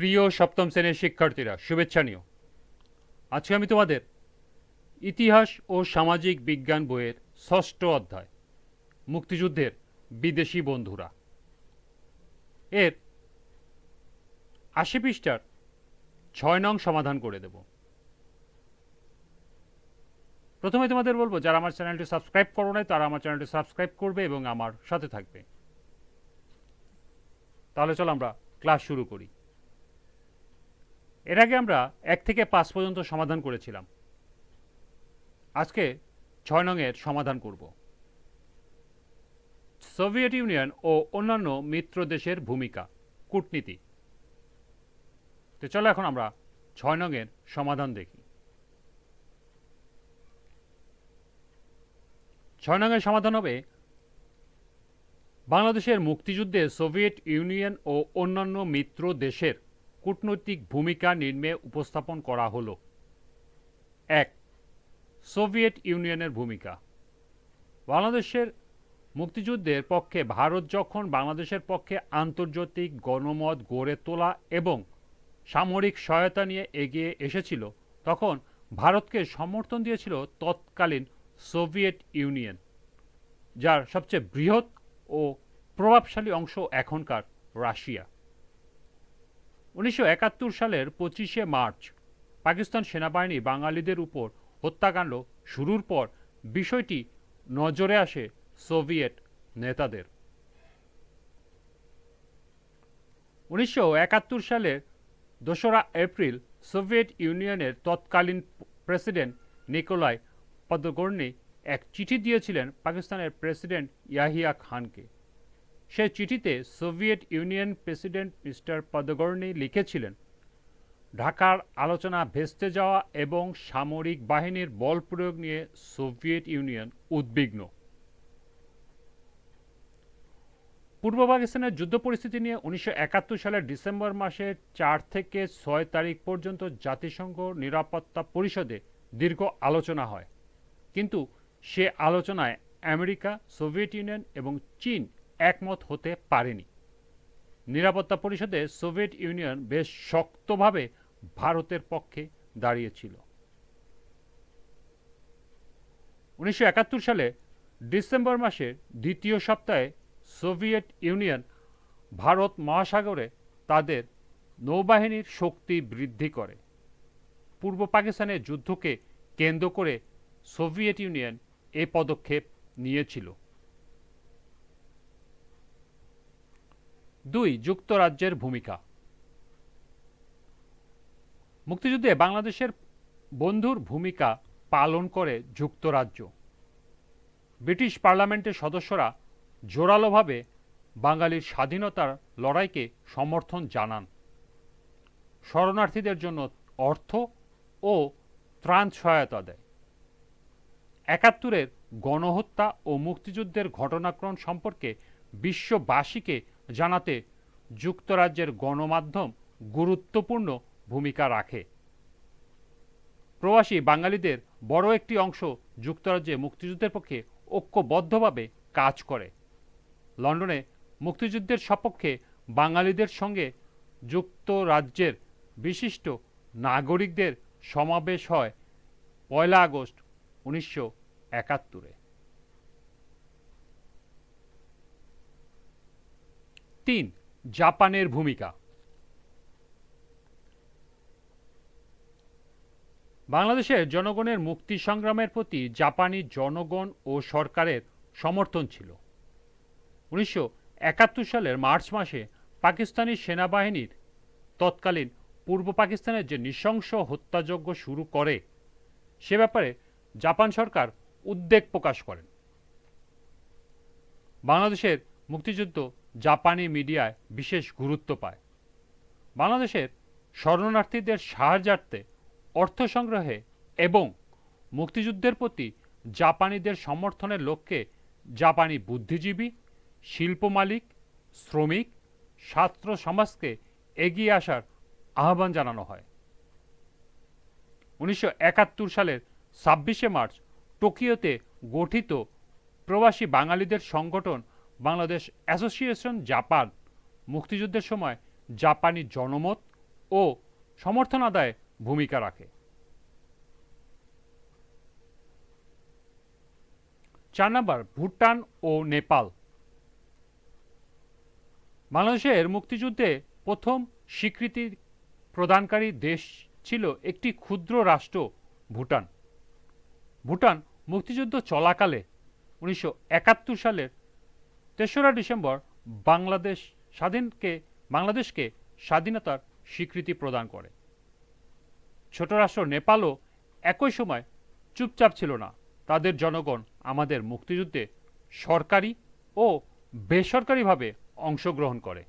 প্রিয় সপ্তম শ্রেণির শিক্ষার্থীরা, শুভেচ্ছা নিও। আজকে আমি তোমাদের ইতিহাস ও সামাজিক বিজ্ঞান বইয়ের ষষ্ঠ অধ্যায়, মুক্তিযুদ্ধের বিদেশি বন্ধুরা। এর আশি পৃষ্ঠার ছয় নং সমাধান করে দেব। প্রথমে তোমাদের বলব, যারা আমার চ্যানেলটি সাবস্ক্রাইব করো নাই, তারা আমার চ্যানেলটি সাবস্ক্রাইব করবে এবং আমার সাথে থাকবে। তাহলে চলো আমরা ক্লাস শুরু করি। এর আগে আমরা এক থেকে পাঁচ পর্যন্ত সমাধান করেছিলাম। আজকে ছয় নংয়ের সমাধান করব। সোভিয়েত ইউনিয়ন ও অন্যান্য মিত্র দেশের ভূমিকা, কূটনীতি। তো চলো এখন আমরা ছয় নংয়ের সমাধান দেখি। ছয় নংয়ের সমাধান হবে বাংলাদেশের মুক্তিযুদ্ধে সোভিয়েত ইউনিয়ন ও অন্যান্য মিত্র দেশের কূটনৈতিক ভূমিকা নির্মে উপস্থাপন করা হলো। এক, সোভিয়েত ইউনিয়নের ভূমিকা। বাংলাদেশের মুক্তিযুদ্ধের পক্ষে ভারত যখন বাংলাদেশের পক্ষে আন্তর্জাতিক গণমত গড়ে তোলা এবং সামরিক সহায়তা নিয়ে এগিয়ে এসেছিল, তখন ভারতকে সমর্থন দিয়েছিল তৎকালীন সোভিয়েত ইউনিয়ন, যার সবচেয়ে বৃহৎ ও প্রভাবশালী অংশ এখনকার রাশিয়া। উনিশশো একাত্তর সালের পঁচিশে মার্চ পাকিস্তান সেনাবাহিনী বাঙালিদের উপর হত্যাকাণ্ড শুরুর পর বিষয়টি নজরে আসে সোভিয়েত নেতাদের। উনিশশো একাত্তর সালের দোসরা এপ্রিল সোভিয়েত ইউনিয়নের তৎকালীন প্রেসিডেন্ট নিকোলাই পদগর্নি এক চিঠি দিয়েছিলেন পাকিস্তানের প্রেসিডেন্ট ইয়াহিয়া খানকে। সে চিঠিতে Soviet Union president mister Podgorny লিখেছিলেন, ঢাকার আলোচনা ভেস্তে যাওয়া এবং সামরিক বাহিনীর বল প্রয়োগ নিয়ে সোভিয়েত ইউনিয়ন উদ্বিগ্ন। পূর্ব পাকিস্তানের যুদ্ধ পরিস্থিতি নিয়ে উনিশশো একাত্তর সালের ডিসেম্বর মাসের চার থেকে ছয় তারিখ পর্যন্ত জাতিসংঘ নিরাপত্তা পরিষদে দীর্ঘ আলোচনা হয়। কিন্তু সে আলোচনায় আমেরিকা, সোভিয়েত ইউনিয়ন এবং চীন একমত হতে পারেনি। নিরাপত্তা পরিষদে সোভিয়েত ইউনিয়ন বেশ শক্তভাবে ভারতের পক্ষে দাঁড়িয়েছিল। উনিশশো একাত্তর সালে ডিসেম্বর মাসের দ্বিতীয় সপ্তাহে সোভিয়েত ইউনিয়ন ভারত মহাসাগরে তাদের নৌবাহিনীর শক্তি বৃদ্ধি করে। পূর্ব পাকিস্তানের যুদ্ধকে কেন্দ্র করে সোভিয়েত ইউনিয়ন এ পদক্ষেপ নিয়েছিল। দুই, যুক্তরাজ্যের ভূমিকা। মুক্তিযুদ্ধে বাংলাদেশের বন্ধুর ভূমিকা পালন করে যুক্তরাজ্য। ব্রিটিশ পার্লামেন্টের সদস্যরা জোরালোভাবে বাঙালির স্বাধীনতার লড়াইকে সমর্থন জানান। শরণার্থীদের জন্য অর্থ ও ত্রাণ সহায়তা দেয়। একাত্তরের গণহত্যা ও মুক্তিযুদ্ধের ঘটনাক্রম সম্পর্কে বিশ্ববাসীকে জানাতে যুক্তরাজ্যের গণমাধ্যম গুরুত্বপূর্ণ ভূমিকা রাখে। প্রবাসী বাঙালিদের বড় একটি অংশ যুক্তরাজ্যে মুক্তিযুদ্ধের পক্ষে ঐক্যবদ্ধভাবে কাজ করে। লন্ডনে মুক্তিযুদ্ধের সপক্ষে বাঙালিদের সঙ্গে যুক্তরাজ্যের বিশিষ্ট নাগরিকদের সমাবেশ হয় পয়লা আগস্ট উনিশশো একাত্তরে। তিন, জাপানের ভূমিকা। বাংলাদেশের জনগণের মুক্তি সংগ্রামের প্রতি জাপানি জনগণ ও সরকারের সমর্থন ছিল। উনিশশো একাত্তর সালের মার্চ মাসে পাকিস্তানি সেনাবাহিনীর তৎকালীন পূর্ব পাকিস্তানের যে নৃশংস হত্যাযজ্ঞ শুরু করে, সে ব্যাপারে জাপান সরকার উদ্বেগ প্রকাশ করেন। বাংলাদেশের মুক্তিযুদ্ধ জাপানি মিডিয়ায় বিশেষ গুরুত্ব পায়। বাংলাদেশের শরণার্থীদের সাহায্যার্থে অর্থ সংগ্রহে এবং মুক্তিযুদ্ধের প্রতি জাপানিদের সমর্থনের লক্ষ্যে জাপানি বুদ্ধিজীবী, শিল্প মালিক, শ্রমিক, ছাত্র সমাজকে এগিয়ে আসার আহ্বান জানানো হয়। উনিশশো একাত্তর সালের ছাব্বিশে মার্চ টোকিওতে গঠিত প্রবাসী বাঙালিদের সংগঠন বাংলাদেশ অ্যাসোসিয়েশন জাপান মুক্তিযুদ্ধের সময় জাপানি জনমত ও সমর্থন আদায়ে ভূমিকা রাখে। চার নম্বর, ভুটান ও নেপাল। বাংলাদেশের মুক্তিযুদ্ধে প্রথম স্বীকৃতি প্রদানকারী দেশ ছিল একটি ক্ষুদ্র রাষ্ট্র ভুটান। ভুটান মুক্তিযুদ্ধ চলাকালে উনিশশো একাত্তর সালের তেসরা ডিসেম্বর বাংলাদেশ স্বাধীনকে, বাংলাদেশকে স্বাধীনতার স্বীকৃতি প্রদান করে। ছোট রাষ্ট্র নেপালও একই সময় চুপচাপ ছিল না। তাদের জনগণ আমাদের মুক্তিযুদ্ধে সরকারি ও বেসরকারিভাবে অংশগ্রহণ করে।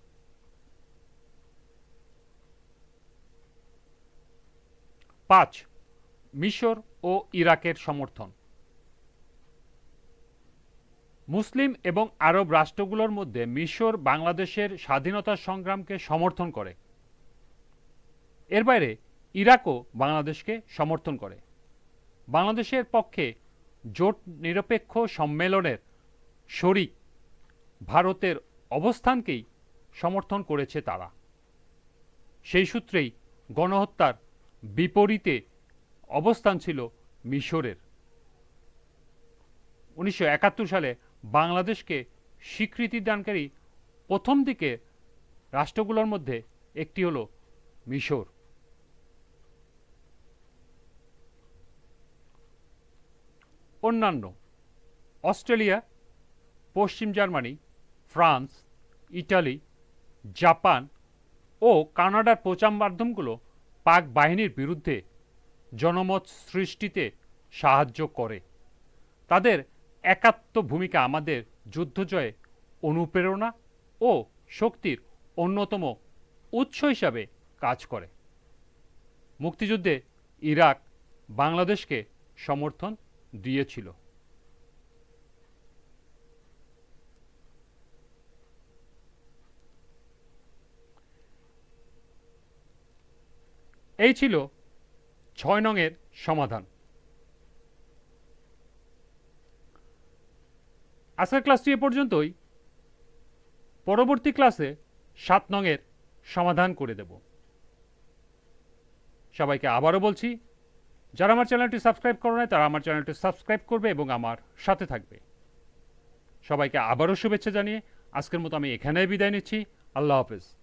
পাঁচ, মিশর ও ইরাকের সমর্থন। মুসলিম এবং আরব রাষ্ট্রগুলোর মধ্যে মিশর বাংলাদেশের স্বাধীনতা সংগ্রামকে সমর্থন করে। এর বাইরে ইরাকও বাংলাদেশকে সমর্থন করে। বাংলাদেশের পক্ষে জোট নিরপেক্ষ সম্মেলনের শরিক ভারতের অবস্থানকেই সমর্থন করেছে তারা। সেই সূত্রেই গণহত্যার বিপরীতে অবস্থান ছিল মিশরের। উনিশশো একাত্তর সালে বাংলাদেশকে স্বীকৃতি দানকারী প্রথম দিকে রাষ্ট্রগুলোর মধ্যে একটি হলো মিশর। অন্যান্য, অস্ট্রেলিয়া, পশ্চিম জার্মানি, ফ্রান্স, ইটালি, জাপান ও কানাডার প্রচার মাধ্যমগুলো পাক বাহিনীর বিরুদ্ধে জনমত সৃষ্টিতে সাহায্য করে। তাদের একাত্ম ভূমিকা আমাদের যুদ্ধজয়ে অনুপ্রেরণা ও শক্তির অন্যতম উৎস হিসাবে কাজ করে। মুক্তিযুদ্ধে ইরাক বাংলাদেশকে সমর্থন দিয়েছিল। এই ছিল ছয় নংয়ের সমাধান। আজকের ক্লাসটি এ পর্যন্তই। পরবর্তী ক্লাসে সাত নংয়ের সমাধান করে দেব। সবাইকে আবারও বলছি, যারা আমার চ্যানেলটি সাবস্ক্রাইব করে নাই, তারা আমার চ্যানেলটি সাবস্ক্রাইব করবে এবং আমার সাথে থাকবে। সবাইকে আবারও শুভেচ্ছা জানিয়ে আজকের মতো আমি এখানেই বিদায় নিচ্ছি। আল্লাহ হাফেজ।